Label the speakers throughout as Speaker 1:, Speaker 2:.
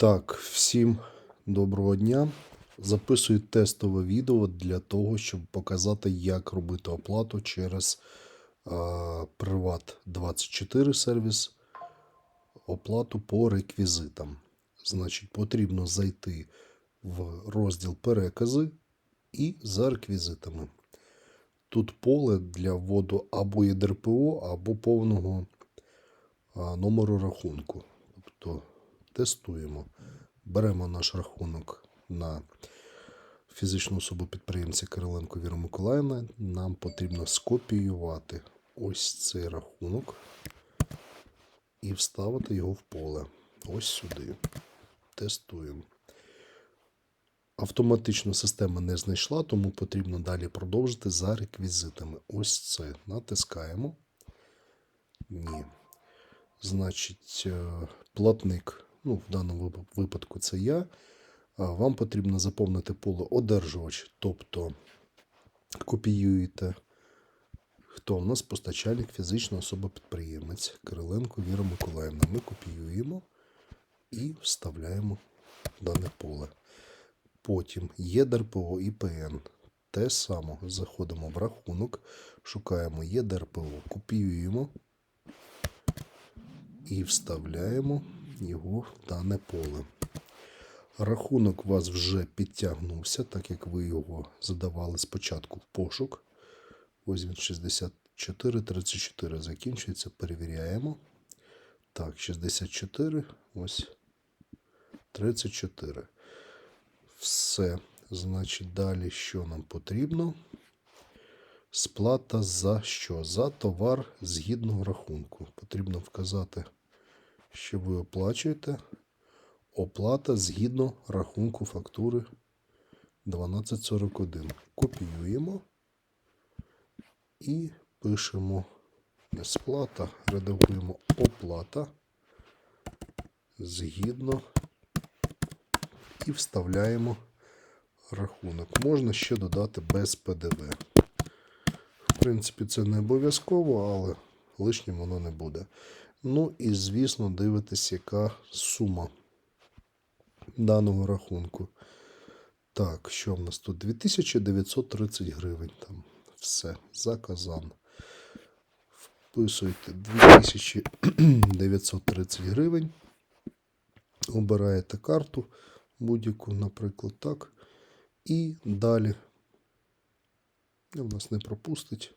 Speaker 1: Так, всім доброго дня. Записую тестове відео для того, щоб показати, як робити оплату через Privat24 сервіс. Оплату по реквізитам. Значить, потрібно зайти в розділ перекази і за реквізитами. Тут поле для вводу або ЄДРПО, або повного номеру рахунку. Тобто тестуємо. Беремо наш рахунок на фізичну особу підприємця Кириленко Віру Миколаївна. Нам потрібно скопіювати ось цей рахунок і вставити його в поле. Ось сюди. Тестуємо. Автоматично система не знайшла, тому потрібно далі продовжити за реквізитами. Ось це. Натискаємо. Ні. Значить, е, платник, ну, в даному випадку це я. Вам потрібно заповнити поле одержувач, тобто копіюєте, хто у нас постачальник, фізична особа-підприємець Кириленко Віра Миколаївна. Ми копіюємо і вставляємо в дане поле. Потім є ДРПО і ПН. Те саме заходимо в рахунок, шукаємо є ДРПО, копіюємо і вставляємо його дане поле. Рахунок у вас вже підтягнувся, так як ви його задавали спочатку в пошук. Ось він 64,34 закінчується. Перевіряємо. Так, 64, ось 34. Все. Значить, далі що нам потрібно? Сплата за що? За товар згідно рахунку. Потрібно вказати, що ви оплачуєте. Оплата згідно рахунку фактури 1241. Копіюємо і пишемо сплата, редагуємо оплата згідно і вставляємо рахунок. Можна ще додати без ПДВ. В принципі, це не обов'язково, але лишнім воно не буде. Ну і, звісно, дивитесь, яка сума даного рахунку. Так, що в нас тут? 2930 гривень. Там все, заказан. Вписуєте 2930 гривень. Обираєте карту будь-яку, наприклад, так. І далі. У нас не пропустить.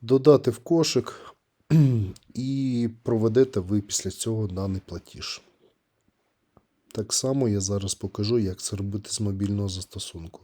Speaker 1: Додати в кошик і проведете ви після цього даний платіж. Так само я зараз покажу, як це робити з мобільного застосунку.